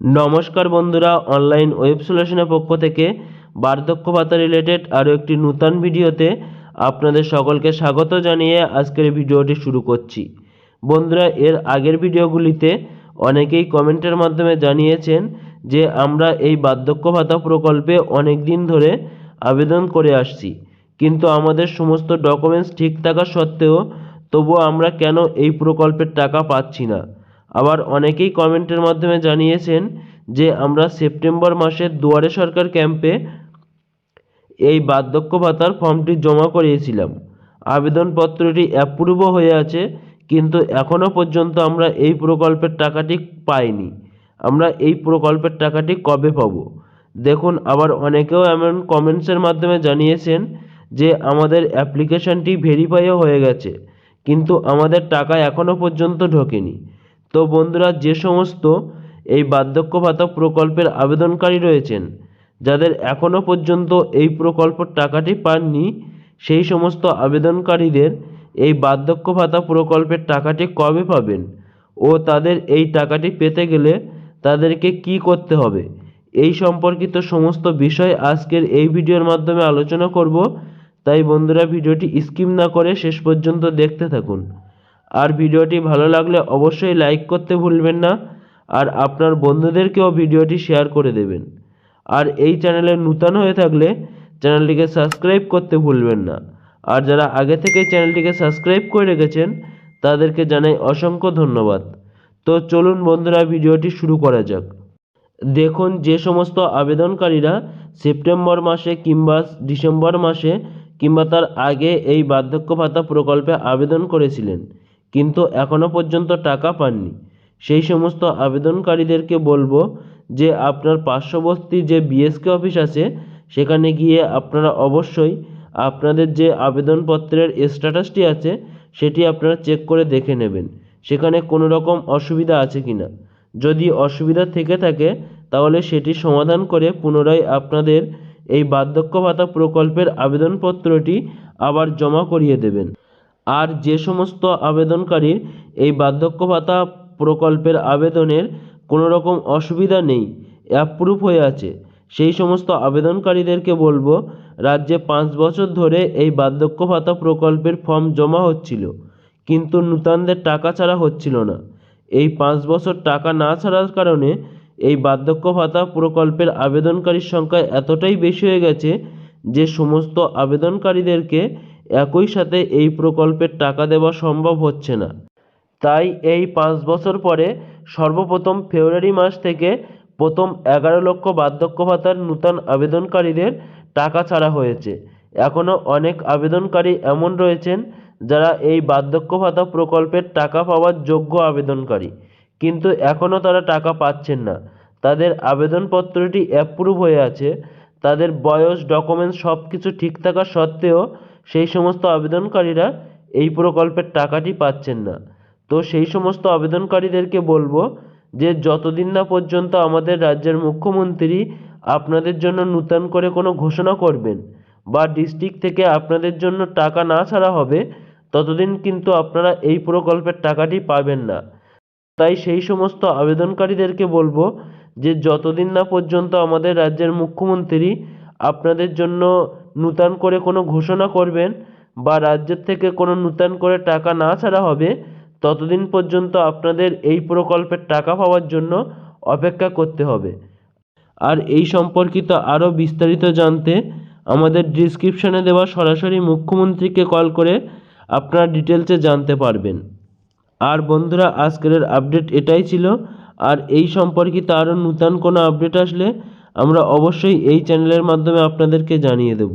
নমস্কার বন্ধুরা online web সলিউশনের পক্ষ থেকে বার্ধক্য ভাতা রিলেটেড আরও একটি নূতন ভিডিওতে আপনাদের সকলকে স্বাগত জানিয়ে আজকের ভিডিওটি শুরু করছি। বন্ধুরা, এর আগের ভিডিওগুলিতে অনেকেই কমেন্টের মাধ্যমে জানিয়েছেন যে আমরা এই বার্ধক্য ভাতা প্রকল্পে অনেক দিন ধরে আবেদন করে আসছি। কিন্তু আমাদের সমস্ত ডকুমেন্টস ঠিক থাকা সত্ত্বেও তবুও আমরা কেন এই প্রকল্পের টাকা পাচ্ছি না? আবার অনেকেই কমেন্টের মাধ্যমে জানিয়েছেন যে আমরা সেপ্টেম্বর মাসের দুয়ারে সরকার ক্যাম্পে এই বার্ধক্য ভাতার ফর্মটি জমা করিয়েছিলাম। আবেদনপত্রটি অ্যাপ্রুভও হয়ে আছে, কিন্তু এখনও পর্যন্ত আমরা এই প্রকল্পের টাকাটি পাইনি। আমরা এই প্রকল্পের টাকাটি কবে পাব? দেখুন, আবার অনেকেও এমন কমেন্টসের মাধ্যমে জানিয়েছেন যে আমাদের অ্যাপ্লিকেশনটি ভেরিফাইও হয়ে গেছে, কিন্তু আমাদের টাকা এখনও পর্যন্ত ঢোকেনি। তো বন্ধুরা, যে সমস্ত এই বার্ধক্য ভাতা প্রকল্পের আবেদনকারী রয়েছেন, যাদের এখনও পর্যন্ত এই প্রকল্পের টাকাটি পাননি, সেই সমস্ত আবেদনকারীদের এই বার্ধক্য ভাতা প্রকল্পের টাকাটি কবে পাবেন ও তাদের এই টাকাটি পেতে গেলে তাদেরকে কি করতে হবে, এই সম্পর্কিত সমস্ত বিষয় আজকের এই ভিডিওর মাধ্যমে আলোচনা করব। তাই বন্ধুরা, ভিডিওটি স্কিপ না করে শেষ পর্যন্ত দেখতে থাকুন। আর ভিডিওটি ভালো লাগলে অবশ্যই লাইক করতে ভুলবেন না, আর আপনার বন্ধুদেরকেও ভিডিওটি শেয়ার করে দেবেন। আর এই চ্যানেলে নূতন হয়ে থাকলে চ্যানেলটিকে সাবস্ক্রাইব করতে ভুলবেন না। আর যারা আগে থেকে চ্যানেলটিকে সাবস্ক্রাইব করে রেখেছেন, তাদেরকে জানাই অসংখ্য ধন্যবাদ। তো চলুন বন্ধুরা, ভিডিওটি শুরু করা যাক। দেখুন, যে সমস্ত আবেদনকারীরা সেপ্টেম্বর মাসে কিংবা ডিসেম্বর মাসে কিংবা তার আগে এই বার্ধক্য ভাতা প্রকল্পে আবেদন করেছিলেন। কিন্তু এখনও পর্যন্ত টাকা পাননি। সেই সমস্ত আবেদনকারীদেরকে বলব যে আপনার পার্শ্ববর্তী যে বিএসকে অফিস আছে, সেখানে গিয়ে আপনারা অবশ্যই আপনাদের যে আবেদনপত্রের স্ট্যাটাসটি আছে, সেটি আপনারা চেক করে দেখে নেবেন। সেখানে কোনো রকম অসুবিধা আছে কি না যদি অসুবিধা থেকে থাকে, তাহলে সেটি সমাধান করে পুনরায় আপনাদের এই বার্ধক্য ভাতা প্রকল্পের আবেদনপত্রটি আবার জমা করিয়ে দেবেন। আর যে সমস্ত আবেদনকারীর এই বার্ধক্য ভাতা প্রকল্পের আবেদনের কোনো রকম অসুবিধা নেই অ্যাপ্রুভ হয়ে আছে। সেই সমস্ত আবেদনকারীদেরকে বলব, রাজ্যে পাঁচ বছর ধরে এই বার্ধক্য ভাতা প্রকল্পের ফর্ম জমা হচ্ছিল, কিন্তু নূতনদের টাকা ছাড়া হচ্ছিল না। এই পাঁচ বছর টাকা না ছাড়ার কারণে এই বার্ধক্য ভাতা প্রকল্পের আবেদনকারীর সংখ্যা এতটাই বেশি হয়ে গেছে যে সমস্ত আবেদনকারীদেরকে একই সাথে এই প্রকল্পের টাকা দেওয়া সম্ভব হচ্ছে না। তাই এই পাঁচ বছর পরে সর্বপ্রথম ফেব্রুয়ারি মাস থেকে প্রথম এগারো লক্ষ বার্ধক্য ভাতার নূতন আবেদনকারীদের টাকা ছাড়া হয়েছে। এখনও অনেক আবেদনকারী এমন রয়েছেন যারা এই বার্ধক্য ভাতা প্রকল্পের টাকা পাওয়ার যোগ্য আবেদনকারী। কিন্তু এখনও তারা টাকা পাচ্ছেন না। তাদের আবেদনপত্রটি অ্যাপ্রুভ হয়ে আছে। তাদের বয়স, ডকুমেন্টস সব কিছু ঠিক থাকা সত্ত্বেও সেই সমস্ত আবেদনকারীরা এই প্রকল্পের টাকাটি পাচ্ছেন না। তো সেই সমস্ত আবেদনকারীদেরকে বলব যে, যতদিন না পর্যন্ত আমাদের রাজ্যের মুখ্যমন্ত্রী আপনাদের জন্য নূতন করে কোনো ঘোষণা করবেন বা ডিস্ট্রিক্ট থেকে আপনাদের জন্য টাকা না ছাড়া হবে, ততদিন কিন্তু আপনারা এই প্রকল্পের টাকাটি পাবেন না। তাই সেই সমস্ত আবেদনকারীদেরকে বলব যে, যতদিন না পর্যন্ত আমাদের রাজ্যের মুখ্যমন্ত্রী আপনাদের জন্য নূতন করে কোনো ঘোষণা করবেন বা রাজ্যের থেকে কোনো নূতন করে টাকা না ছাড়া হবে, ততদিন পর্যন্ত আপনাদের এই প্রকল্পের টাকা পাওয়ার জন্য অপেক্ষা করতে হবে। আর এই সম্পর্কিত আরও বিস্তারিত জানতে আমাদের ডিসক্রিপশানে দেওয়া সরাসরি মুখ্যমন্ত্রীকে কল করে আপনারা ডিটেলসে জানতে পারবেন। আর বন্ধুরা, আজকের আপডেট এটাই ছিল। আর এই সম্পর্কিত আরও নূতন কোনো আপডেট আসলে আমরা অবশ্যই এই চ্যানেলের মাধ্যমে আপনাদেরকে জানিয়ে দেব।